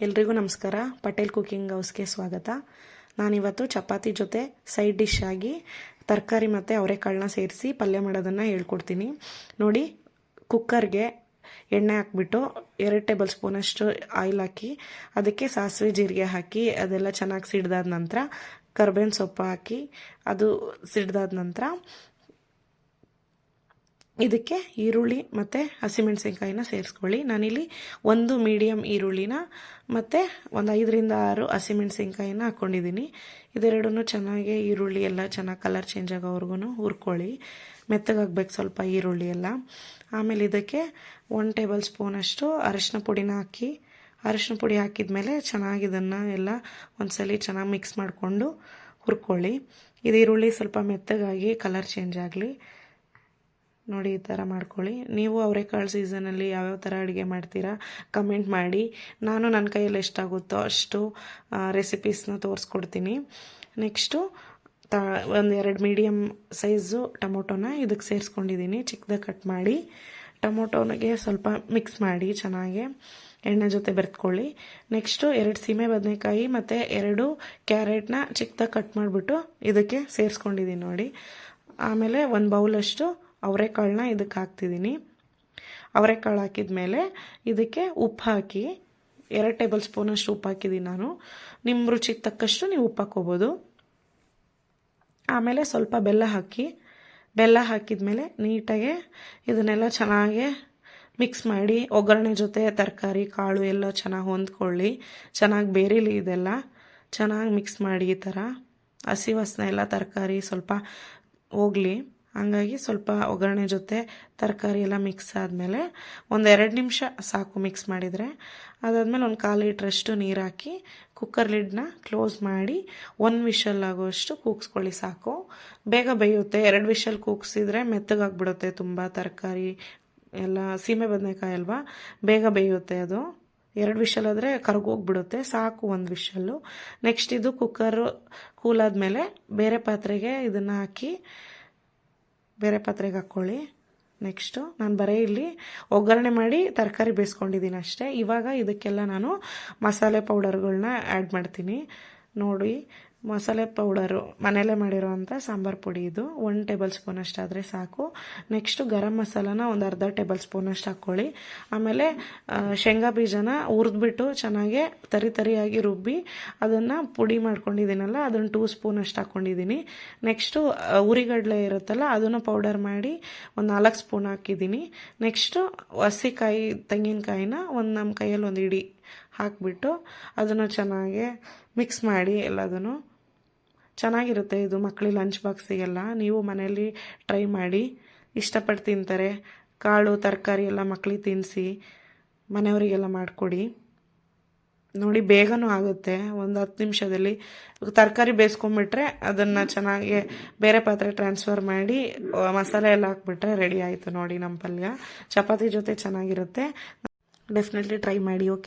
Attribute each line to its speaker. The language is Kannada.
Speaker 1: ಎಲ್ರಿಗೂ ನಮಸ್ಕಾರ. ಪಟೇಲ್ ಕುಕಿಂಗ್ ಹೌಸ್ಗೆ ಸ್ವಾಗತ. ನಾನಿವತ್ತು ಚಪಾತಿ ಜೊತೆ ಸೈಡ್ ಡಿಶ್ ಆಗಿ ತರಕಾರಿ ಮತ್ತು ಅವರೆಕಾಳನ್ನ ಸೇರಿಸಿ ಪಲ್ಯ ಮಾಡೋದನ್ನು ಹೇಳ್ಕೊಡ್ತೀನಿ. ನೋಡಿ, ಕುಕ್ಕರ್ಗೆ ಎಣ್ಣೆ ಹಾಕ್ಬಿಟ್ಟು ಎರಡು ಟೇಬಲ್ ಸ್ಪೂನಷ್ಟು ಆಯಿಲ್ ಹಾಕಿ, ಅದಕ್ಕೆ ಸಾಸಿವೆ ಜೀರಿಗೆ ಹಾಕಿ, ಅದೆಲ್ಲ ಚೆನ್ನಾಗಿ ಸಿಡ್ದಾದ ನಂತರ ಕರ್ಬೇವಿನ ಸೊಪ್ಪು ಹಾಕಿ, ಅದು ಸಿಡ್ದಾದ ನಂತರ ಇದಕ್ಕೆ ಈರುಳ್ಳಿ ಮತ್ತು ಹಸಿಮೆಣಸಿನ್ಕಾಯಿನ ಸೇರಿಸ್ಕೊಳ್ಳಿ. ನಾನಿಲ್ಲಿ ಒಂದು ಮೀಡಿಯಮ್ ಈರುಳ್ಳಿನ ಮತ್ತು ಒಂದು ಐದರಿಂದ ಆರು ಹಸಿಮೆಣಸಿನ್ಕಾಯಿನ ಹಾಕ್ಕೊಂಡಿದ್ದೀನಿ ಇದೆರಡೂ ಚೆನ್ನಾಗಿ ಈರುಳ್ಳಿ ಎಲ್ಲ ಚೆನ್ನಾಗಿ ಕಲರ್ ಚೇಂಜ್ ಆಗೋವರೆಗೂ ಹುರ್ಕೊಳ್ಳಿ. ಮೆತ್ತಗಾಗಬೇಕು ಸ್ವಲ್ಪ ಈರುಳ್ಳಿ ಎಲ್ಲ. ಆಮೇಲೆ ಇದಕ್ಕೆ ಒನ್ ಟೇಬಲ್ ಸ್ಪೂನಷ್ಟು ಅರಿಶಿನ ಪುಡಿನ ಹಾಕಿ ಅರಿಶಿನ ಪುಡಿ ಹಾಕಿದ ಮೇಲೆ ಚೆನ್ನಾಗಿ ಇದನ್ನು ಎಲ್ಲ ಒಂದ್ಸಲಿ ಚೆನ್ನಾಗಿ ಮಿಕ್ಸ್ ಮಾಡಿಕೊಂಡು ಹುರ್ಕೊಳ್ಳಿ. ಇದು ಈರುಳ್ಳಿ ಸ್ವಲ್ಪ ಮೆತ್ತಗಾಗಿ ಕಲರ್ ಚೇಂಜ್ ಆಗಲಿ. ನೋಡಿ ಈ ಥರ ಮಾಡ್ಕೊಳ್ಳಿ. ನೀವು ಅವರೆಕಾಳು ಸೀಸನಲ್ಲಿ ಯಾವ್ಯಾವ ಥರ ಅಡುಗೆ ಮಾಡ್ತೀರಾ ಕಮೆಂಟ್ ಮಾಡಿ. ನಾನು ನನ್ನ ಕೈಯಲ್ಲಿ ಎಷ್ಟಾಗುತ್ತೋ ಅಷ್ಟು ರೆಸಿಪೀಸ್ನ ತೋರಿಸ್ಕೊಡ್ತೀನಿ. ನೆಕ್ಸ್ಟು ತ, ಒಂದು ಎರಡು ಮೀಡಿಯಮ್ ಸೈಜು ಟೊಮೊಟೊನ ಇದಕ್ಕೆ ಸೇರಿಸ್ಕೊಂಡಿದ್ದೀನಿ ಚಿಕ್ಕದಾಗಿ ಕಟ್ ಮಾಡಿ. ಟೊಮೊಟೊನಿಗೆ ಸ್ವಲ್ಪ ಮಿಕ್ಸ್ ಮಾಡಿ ಚೆನ್ನಾಗಿ. ಎಣ್ಣೆ ಜೊತೆ ಬೆರೆತ್ಕೊಳ್ಳಿ. ನೆಕ್ಸ್ಟು ಎರಡು ಸೀಮೆ ಬದನೆಕಾಯಿ ಮತ್ತು ಎರಡು ಕ್ಯಾರೆಟ್ನ ಚಿಕ್ಕದಾಗಿ ಕಟ್ ಮಾಡಿಬಿಟ್ಟು ಇದಕ್ಕೆ ಸೇರಿಸ್ಕೊಂಡಿದ್ದೀನಿ ನೋಡಿ. ಆಮೇಲೆ ಒಂದು ಬೌಲಷ್ಟು ಅವರೆಕಾಳನ್ನ ಇದಕ್ಕೆ ಹಾಕ್ತಿದ್ದೀನಿ. ಅವರೆಕಾಳು ಹಾಕಿದ ಮೇಲೆ ಇದಕ್ಕೆ ಉಪ್ಪು ಹಾಕಿ, ಎರಡು ಟೇಬಲ್ ಸ್ಪೂನಷ್ಟು ಉಪ್ಪು ಹಾಕಿದ್ದೀನಿ ನಾನು. ನಿಮ್ಮ ರುಚಿಗೆ ತಕ್ಕಷ್ಟು ನೀವು ಉಪ್ಪು ಹಾಕ್ಕೋಬೋದು. ಆಮೇಲೆ ಸ್ವಲ್ಪ ಬೆಲ್ಲ ಹಾಕಿ, ಬೆಲ್ಲ ಹಾಕಿದ ಮೇಲೆ ನೀಟಾಗೆ ಇದನ್ನೆಲ್ಲ ಚೆನ್ನಾಗಿ ಮಿಕ್ಸ್ ಮಾಡಿ, ಒಗ್ಗರಣೆ ಜೊತೆ ತರಕಾರಿ, ಕಾಳು ಎಲ್ಲ ಚೆನ್ನಾಗಿ ಹೊಂದ್ಕೊಳ್ಳಿ. ಚೆನ್ನಾಗಿ ಬೇರೀಲಿ ಇದೆಲ್ಲ. ಚೆನ್ನಾಗಿ ಮಿಕ್ಸ್ ಮಾಡಿ ಈ ಥರ. ಹಸಿ ವಾಸನೆ ಎಲ್ಲ ತರಕಾರಿ ಸ್ವಲ್ಪ ಹೋಗಲಿ. ಹಂಗಾಗಿ ಸ್ವಲ್ಪ ಒಗ್ಗರಣೆ ಜೊತೆ ತರಕಾರಿ ಎಲ್ಲ ಮಿಕ್ಸ್ ಆದಮೇಲೆ ಒಂದು ಎರಡು ನಿಮಿಷ ಸಾಕು ಮಿಕ್ಸ್ ಮಾಡಿದರೆ. ಅದಾದಮೇಲೆ ಒಂದು ಕಾಲು ಲೀಟ್ರಷ್ಟು ನೀರು ಹಾಕಿ ಕುಕ್ಕರ್ ಲಿಡ್ನ ಕ್ಲೋಸ್ ಮಾಡಿ ಒಂದು ವಿಷಲ್ ಆಗೋಷ್ಟು ಕೂಗಿಸ್ಕೊಳ್ಳಿ ಸಾಕು. ಬೇಗ ಬೇಯುತ್ತೆ. ಎರಡು ವಿಷಲ್ ಕೂಗಿಸಿದ್ರೆ ಮೆತ್ತಗಾಗ್ಬಿಡುತ್ತೆ ತುಂಬ ತರಕಾರಿ ಎಲ್ಲ. ಸೀಮೆ ಬದನೆಕಾಯಿ ಅಲ್ವಾ? ಬೇಗ ಬೇಯುತ್ತೆ ಅದು. ಎರಡು ವಿಷಲ್ ಆದರೆ ಕರಗೋಗ್ಬಿಡುತ್ತೆ. ಸಾಕು ಒಂದು ವಿಷಲ್ಲು. ನೆಕ್ಸ್ಟ್ ಇದು ಕುಕ್ಕರು ಕೂಲಾದ ಮೇಲೆ ಬೇರೆ ಪಾತ್ರೆಗೆ ಇದನ್ನು ಹಾಕಿ ಬೇರೆ ಪಾತ್ರೆಗೆ ಹಾಕ್ಕೊಳ್ಳಿ ನೆಕ್ಸ್ಟು ನಾನು ಬರೀ ಇಲ್ಲಿ ಒಗ್ಗರಣೆ ಮಾಡಿ ತರಕಾರಿ ಬೇಯಿಸ್ಕೊಂಡಿದ್ದೀನಿ ಅಷ್ಟೇ. ಇವಾಗ ಇದಕ್ಕೆಲ್ಲ ನಾನು ಮಸಾಲೆ ಪೌಡರ್ಗಳನ್ನ ಆ್ಯಡ್ ಮಾಡ್ತೀನಿ. ನೋಡಿ ಮಸಾಲೆ ಪೌಡರು ಮನೆಯಲ್ಲೇ ಮಾಡಿರೋವಂಥ ಸಾಂಬಾರು ಪುಡಿ ಇದು. ಒನ್ ಟೇಬಲ್ ಸ್ಪೂನ್ ಅಷ್ಟಾದರೆ ಸಾಕು. ನೆಕ್ಸ್ಟು ಗರಂ ಮಸಾಲಾನ ಒಂದು ಅರ್ಧ ಟೇಬಲ್ ಸ್ಪೂನ್ ಅಷ್ಟು ಹಾಕ್ಕೊಳ್ಳಿ ಆಮೇಲೆ ಶೇಂಗಾ ಬೀಜನ ಹುರಿದ್ಬಿಟ್ಟು ಚೆನ್ನಾಗೆ ತರಿ ತರಿಯಾಗಿ ರುಬ್ಬಿ ಅದನ್ನು ಪುಡಿ ಮಾಡ್ಕೊಂಡಿದ್ದೀನಲ್ಲ, ಅದನ್ನು ಟೂ ಸ್ಪೂನ್ ಅಷ್ಟು ಹಾಕ್ಕೊಂಡಿದ್ದೀನಿ ನೆಕ್ಸ್ಟು ಉರಿಗಡಲೆ ಇರುತ್ತಲ್ಲ, ಅದನ್ನು ಪೌಡರ್ ಮಾಡಿ ಒಂದು ನಾಲ್ಕು ಸ್ಪೂನ್ ಹಾಕಿದ್ದೀನಿ. ನೆಕ್ಸ್ಟು ಹಸಿಕಾಯಿ, ತೆಂಗಿನಕಾಯಿನ ಒಂದು ನಮ್ಮ ಕೈಯಲ್ಲಿ ಒಂದು ಇಡಿ ಹಾಕಿಬಿಟ್ಟು ಅದನ್ನು ಚೆನ್ನಾಗಿ ಮಿಕ್ಸ್ ಮಾಡಿ ಎಲ್ಲದನ್ನು ಚೆನ್ನಾಗಿರುತ್ತೆ ಇದು ಮಕ್ಕಳಿಗೆ ಲಂಚ್ ಬಾಕ್ಸಿಗೆಲ್ಲ ನೀವು ಮನೆಯಲ್ಲಿ ಟ್ರೈ ಮಾಡಿ, ಇಷ್ಟಪಟ್ಟು ತಿಂತಾರೆ. ಕಾಳು, ತರಕಾರಿ ಎಲ್ಲ ಮಕ್ಕಳಿಗೆ ತಿನ್ನಿಸಿ ಮನೆಯವರಿಗೆಲ್ಲ ಮಾಡಿಕೊಡಿ. ನೋಡಿ, ಬೇಗನೂ ಆಗುತ್ತೆ. ಒಂದು ಹತ್ತು ನಿಮಿಷದಲ್ಲಿ ತರಕಾರಿ ಬೇಯಿಸ್ಕೊಂಬಿಟ್ರೆ ಅದನ್ನು ಚೆನ್ನಾಗಿ ಬೇರೆ ಪಾತ್ರೆ ಟ್ರಾನ್ಸ್ಫರ್ ಮಾಡಿ ಮಸಾಲೆ ಎಲ್ಲ ಹಾಕ್ಬಿಟ್ರೆ ರೆಡಿ ಆಯಿತು ನೋಡಿ ನಮ್ಮ ಪಲ್ಯ. ಚಪಾತಿ ಜೊತೆ ಚೆನ್ನಾಗಿರುತ್ತೆ. ಡೆಫಿನೆಟ್ಲಿ ಟ್ರೈ ಮಾಡಿ ಓಕೆ